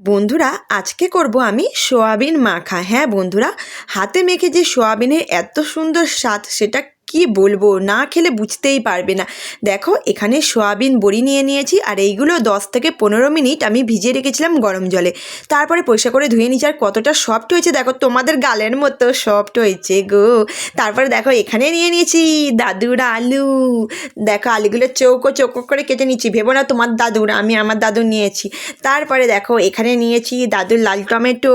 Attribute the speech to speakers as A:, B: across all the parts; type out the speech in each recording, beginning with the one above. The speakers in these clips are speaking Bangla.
A: বন্ধুরা, আজকে করব আমি সোয়াবিন মাখা। হ্যাঁ বন্ধুরা, হাতে মেখে যে সোয়াবিনের এত সুন্দর স্বাদ, সেটা কি বলব? না খেলে বুঝতেই পারবে না। দেখো, এখানে সোয়াবিন বড়ি নিয়ে নিয়েছি আর এইগুলো দশ থেকে পনেরো মিনিট আমি ভিজিয়ে রেখেছিলাম গরম জলে। তারপরে পয়সা করে ধুয়ে নিচ্ছি আর কতটা সফট হয়েছে দেখো, তোমাদের গালের মতো সফট হয়েছে গো। তারপরে দেখো, এখানে নিয়ে নিয়েছি দাদুর আলু। দেখো, আলুগুলো চৌকো চৌকো করে কেটে নিচ্ছি। ভেবো না তোমার দাদুর, আমি আমার দাদুর নিয়েছি। তারপরে দেখো, এখানে নিয়েছি দাদুর লাল টমেটো।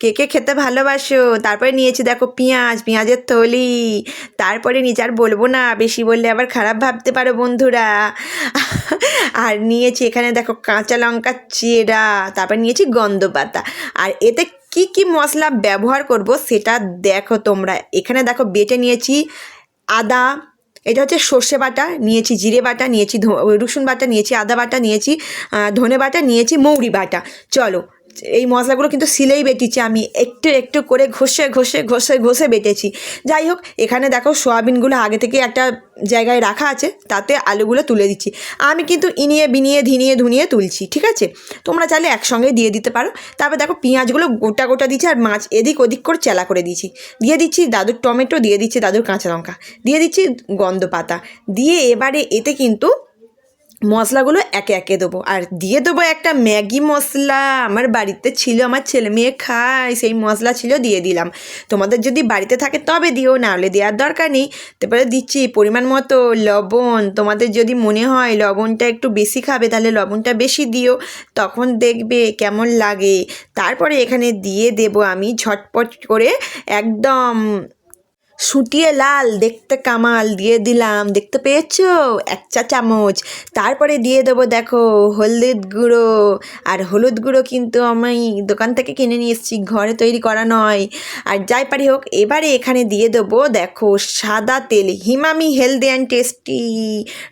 A: কে কে খেতে ভালোবাসো? তারপরে নিয়েছি দেখো পেঁয়াজ, পেঁয়াজের থলি। তারপরে নিচে আর বলব না, বেশি বললে আবার খারাপ ভাবতে পারো বন্ধুরা। আর নিয়েছি এখানে দেখো কাঁচা লঙ্কা চেরা তারপর নিয়েছি গন্ধ পাতা। আর এতে কি কি মশলা ব্যবহার করব সেটা দেখো তোমরা। এখানে দেখো বেটে নিয়েছি আদা, এটা হচ্ছে সর্ষে বাটা, নিয়েছি জিরে বাটা, নিয়েছি রসুন বাটা, নিয়েছি আদা বাটা, নিয়েছি ধনে বাটা, নিয়েছি মৌরি বাটা। চলো এই মশলাগুলো কিন্তু সিলেই বেটেছি আমি। একটু একটু করে ঘষে ঘষে ঘষে ঘষে বেটেছি। যাই হোক, এখানে দেখো সোয়াবিনগুলো আগে থেকে একটা জায়গায় রাখা আছে, তাতে আলুগুলো তুলে দিচ্ছি। আমি কিন্তু ইনিয়ে, বিনিয়ে, ধিনিয়ে, ধুনিয়ে তুলছি, ঠিক আছে? তোমরা চাইলে একসঙ্গে দিয়ে দিতে পারো। তারপর দেখো পেঁয়াজগুলো গোটা গোটা দিচ্ছি আর মাছ এদিক ওদিক করে চেলা করে দিয়েছি। দিয়ে দিচ্ছি দাদুর টমেটো, দিয়ে দিচ্ছি দাদুর কাঁচা লঙ্কা। দিয়ে দিচ্ছি গন্ধ পাতা। দিয়ে এবারে এতে কিন্তু মশলাগুলো একে একে দেবো। আর দিয়ে দেবো একটা ম্যাগি মশলা। আমার বাড়িতে ছিল, আমার ছেলে মেয়ে খায়, সেই মশলা ছিল, দিয়ে দিলাম। তোমাদের যদি বাড়িতে থাকে তবে দিও, না হলে দেওয়ার দরকার নেই। তারপরে দিচ্ছি পরিমাণ মতো লবণ। তোমাদের যদি মনে হয় লবণটা একটু বেশি খাবে, তাহলে লবণটা বেশি দিও। তখন দেখবে কেমন লাগে। তারপরে এখানে দিয়ে দেব আমি ঝটপট করে একদম সুটিয়ে লাল, দেখতে কামাল, দিয়ে দিলাম, দেখতে পেয়েছ? এক চা চামচ। তারপরে দিয়ে দেবো, দেখো, হলুদ গুঁড়ো। আর হলুদ গুঁড়ো কিন্তু আমি দোকান থেকে কিনে নিয়ে এসেছি, ঘরে তৈরি করা নয়। আর যাই পারি হোক, এবারে এখানে দিয়ে দেবো, দেখো, সাদা তেল, Emami healthy and tasty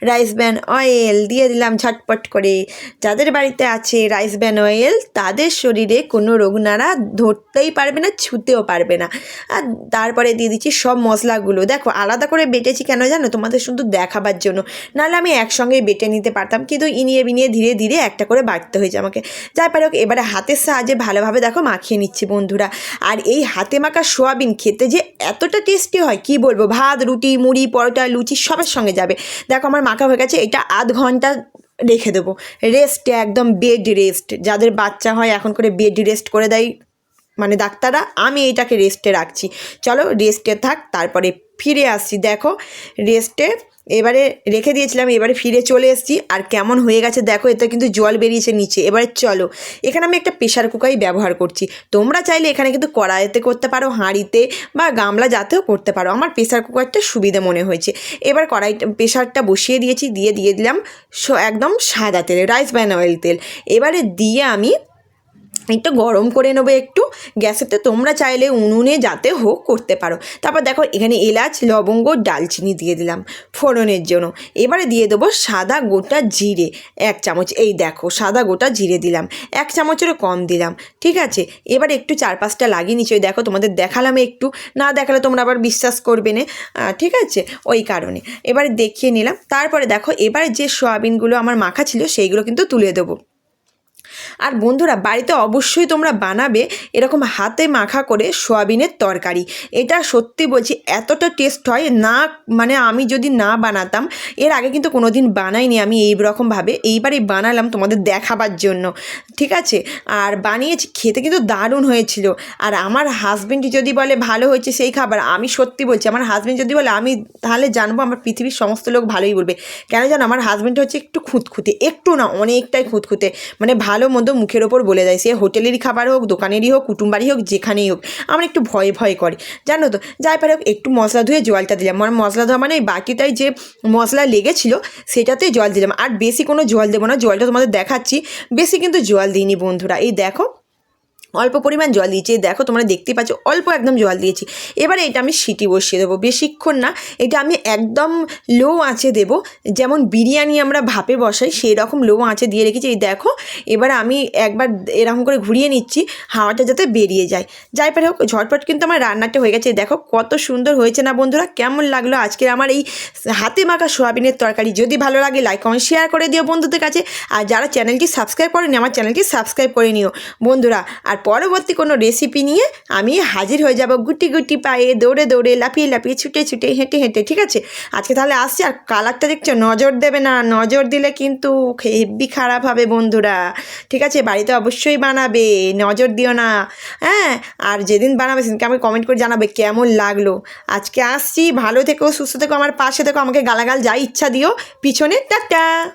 A: rice bran oil. দিয়ে দিলাম ঝটপট করে। যাদের বাড়িতে আছে রাইস ব্যান অয়েল, তাদের শরীরে কোনো রোগ নাড়া ধরতেই পারবে না, ছুতেও পারবে না। আর তারপরে দিয়ে দিচ্ছি সব মশলাগুলো। দেখো, আলাদা করে বেটেছি কেন জানো? তোমাদের শুধু দেখাবার জন্য। নাহলে আমি একসঙ্গেই বেটে নিতে পারতাম। কিন্তু ইনিয়ে বিনিয়ে ধীরে ধীরে একটা করে বাটতে হয়েছে আমাকে। যাই পারে হোক এবারে হাতের সাহায্যে ভালোভাবে দেখো মাখিয়ে নিচ্ছি বন্ধুরা। আর এই হাতে মাখা সোয়াবিন খেতে যে এতটা টেস্টি হয়, কি বলব? ভাত, রুটি, মুড়ি, পরোটা, লুচি সবের সঙ্গে যাবে। দেখো, আমার মাখা হয়ে গেছে। এটা আধ ঘণ্টা রেখে দেবো। রেস্টে একদম বেড রেস্ট যাদের বাচ্চা হয়, এখন করে বেড রেস্ট করে দেয়। মানে ডাক্তাররা, আমি এইটাকে রেস্টে রাখছি। চলো রেস্টে থাক, তারপরে ফিরে আসছি দেখো রেস্টে এবারে রেখে দিয়েছিলাম, এবারে ফিরে চলে এসেছি। আর কেমন হয়ে গেছে দেখো, এতে কিন্তু জল বেরিয়েছে নিচে। এবারে চলো, এখানে আমি একটা প্রেশার কুকারই ব্যবহার করছি। তোমরা চাইলে এখানে কিন্তু কড়াইতে করতে পারো, হাঁড়িতে বা গামলা যাতেও করতে পারো। আমার প্রেশার কুকারটা সুবিধে মনে হয়েছে। এবার কড়াইটা প্রেশারটা বসিয়ে দিয়েছি, দিয়ে দিয়ে দিলাম একদম সাদা তেল রাইস ব্যান অয়েল তেল। এবারে দিয়ে আমি একটু গরম করে নেব একটু। গ্যাসেতে তোমরা চাইলে উনুনে যাতে হোক করতে পারো। তারপর দেখো, এখানে এলাচ, লবঙ্গ, ডালচিনি দিয়ে দিলাম ফোড়নের জন্য। এবারে দিয়ে দেবো সাদা গোটা জিরে, এক চামচ। এই দেখো, সাদা গোটা জিরে দিলাম। এক চামচেরও কম দিলাম, ঠিক আছে? এবার একটু চার পাঁচটা লাগিয়ে ওই দেখো, তোমাদের দেখালাম একটু। না দেখালে তোমরা আবার বিশ্বাস করবে না ঠিক আছে? ওই কারণে। এবারে দেখিয়ে নিলাম। তারপরে দেখো, এবারে যে সোয়াবিনগুলো আমার মাখা ছিল, সেইগুলো কিন্তু তুলে দেবো। আর বন্ধুরা, বাড়িতে অবশ্যই তোমরা বানাবে এরকম হাতে মাখা করে সোয়াবিনের তরকারি। এটা সত্যি বলছি, এতটা টেস্ট হয় না মানে আমি যদি না বানাতাম, এর আগে কিন্তু কোনো দিন বানাইনি আমি এই রকমভাবে এইবারই বানালাম তোমাদের দেখাবার জন্য, ঠিক আছে? আর বানিয়েছি, খেতে কিন্তু দারুণ হয়েছিল। আর আমার হাজবেন্ড যদি বলে ভালো হয়েছে সেই খাবার, আমি সত্যি বলছি, আমার হাজবেন্ড যদি বলে, আমি তাহলে জানব আমার পৃথিবীর সমস্ত লোক ভালোই বলবে। কেন জানো, আমার হাজবেন্ড হচ্ছে একটু খুঁতখুঁতে, একটু না, অনেকটাই খুঁতখুঁতে মানে ভালো মন্দ মুখের ওপর বলে দেয়, সে হোটেলেরই খাবার হোক, দোকানেরই হোক কুটুমবাড়ি হোক, যেখানেই হোক। আমার একটু ভয় ভয় করে। জানো তো, যাই পারে হোক, একটু মশলা ধুয়ে জলটা দিলাম। আমার মশলা ধোয়া মানে বাকিটাই যে মশলা লেগেছিলো, সেটাতেই জল দিলাম। আর বেশি কোনো জল দেবো না, জলটা তোমাদের দেখাচ্ছি। বেশি কিন্তু জল দিইনি বন্ধুরা। এই দেখো অল্প পরিমাণ জল দিয়েছি। দেখো তোমরা দেখতে পাচ্ছ, অল্প একদম জল দিয়েছি। এবারে এটা আমি সিটি বসিয়ে দেবো। বেশিক্ষণ না, এটা আমি একদম লো আঁচে দেবো। যেমন বিরিয়ানি আমরা ভাপে বসাই সেই রকম লো আঁচে দিয়ে রেখেছি। এই দেখো, এবার আমি একবার এরকম করে ঘুরিয়ে নিচ্ছি, হাওয়াটা যাতে বেরিয়ে যায়। যাই পারে হোক, ঝটপট কিন্তু আমার রান্নাটা হয়ে গেছে। দেখো কত সুন্দর হয়েছে না বন্ধুরা, কেমন লাগল আজকের আমার এই হাতে মাখা সোয়াবিনের তরকারি। যদি ভালো লাগে লাইক কমেন্ট শেয়ার করে দিও বন্ধুদের কাছে। আর যারা চ্যানেলটি সাবস্ক্রাইব করেনি, আমার চ্যানেলটি সাবস্ক্রাইব করে নিও। বন্ধুরা, আর পরবর্তী কোনো রেসিপি নিয়ে আমি হাজির হয়ে যাব গুটি গুটি পায়ে, দৌড়ে দৌড়ে, লাফিয়ে লাফিয়ে, ছুটে ছুটে, হেঁটে হেঁটে, ঠিক আছে? আজকে তাহলে আসছি, আর কালারটা দেখছ, নজর দেবে না, নজর দিলে কিন্তু হেব্বি খারাপ হবে বন্ধুরা। ঠিক আছে? বাড়িতে অবশ্যই বানাবে, নজর দিও না। হ্যাঁ? আর যেদিন বানাবে সেদিনকে আমাকে কমেন্ট করে জানাবে কেমন লাগল। আজকে আসছি, ভালো থেকো, সুস্থ থেকো, আমার পাশে থেকো, আমাকে গালাগাল যা ইচ্ছা দিও। পিছনে, টাটা!